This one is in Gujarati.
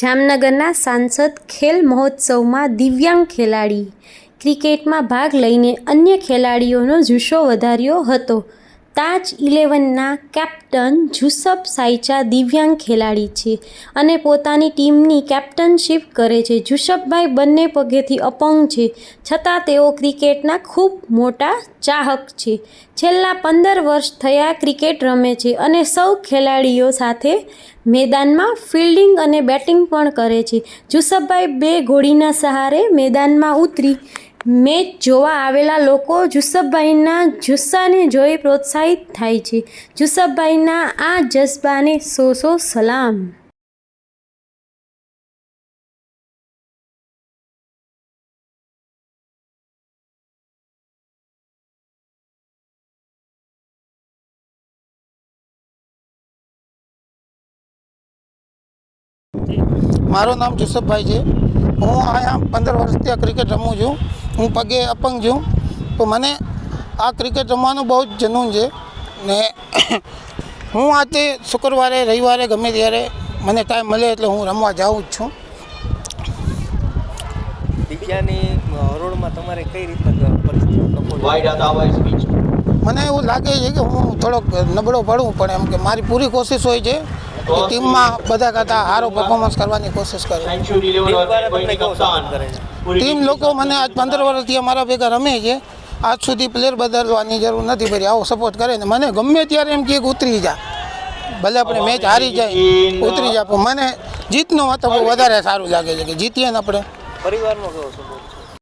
જામનગરના સાંસદ ખેલ મહોત્સવમાં દિવ્યાંગ ખેલાડી ક્રિકેટમાં ભાગ લઈને અન્ય ખેલાડીઓનો જુસ્સો વધાર્યો હતો. તાજ ઇલેવનના કેપ્ટન જુસબ સાઈચા દિવ્યાંગ ખેલાડી છે અને પોતાની ટીમની કેપ્ટનશીપ કરે છે. જુસબભાઈ બંને પગેથી અપંગ છે, છતાં તેઓ ક્રિકેટના ખૂબ મોટા ચાહક છે. છેલ્લા પંદર વર્ષ થયા ક્રિકેટ રમે છે અને સૌ ખેલાડીઓ સાથે મેદાનમાં ફિલ્ડિંગ અને બેટિંગ પણ કરે છે. જુસબભાઈ બે ઘોડીના સહારે મેદાનમાં ઉતરી મેચ જોવા આવેલા લોકો જુસબભાઈના જુસ્સાને જોઈ પ્રોત્સાહિત થાય છે. જુસબભાઈના આ જજ્બાને સો સો સલામ. મારું નામ જુસફભાઈ છે. હું અહીંયા પંદર વર્ષથી આ ક્રિકેટ રમું છું. હું પગે અપંગ છું. તો મને આ ક્રિકેટ રમવાનું બહુ જ જનૂન છે. ને હું આજે શુક્રવારે રવિવારે ગમે ત્યારે મને ટાઈમ મળે એટલે હું રમવા જાઉં જ છું. દિવ્યાની હરોળમાં તમારે કઈ રીતના મને એવું લાગે છે કે હું થોડોક નબળો પડું પણ એમ કે મારી પૂરી કોશિશ હોય છે કે ટીમમાં બધા કરતાં સારો પરફોર્મન્સ કરવાની કોશિશ કરું. ટીમ લોકો મને આજ પંદર વર્ષથી અમારા ભેગા રમે છે. આજ સુધી પ્લેયર બદલવાની જરૂર નથી પડી. આવો સપોર્ટ કરે ને. મને ગમે ત્યારે એમ કે ઉતરી જા. ભલે આપણે મેચ હારી જાય ઉતરી જા. પણ મને જીતનો મતલબ વધારે સારું લાગે છે કે જીતીએ ને આપણે. પરિવારનો કેવો સપોર્ટ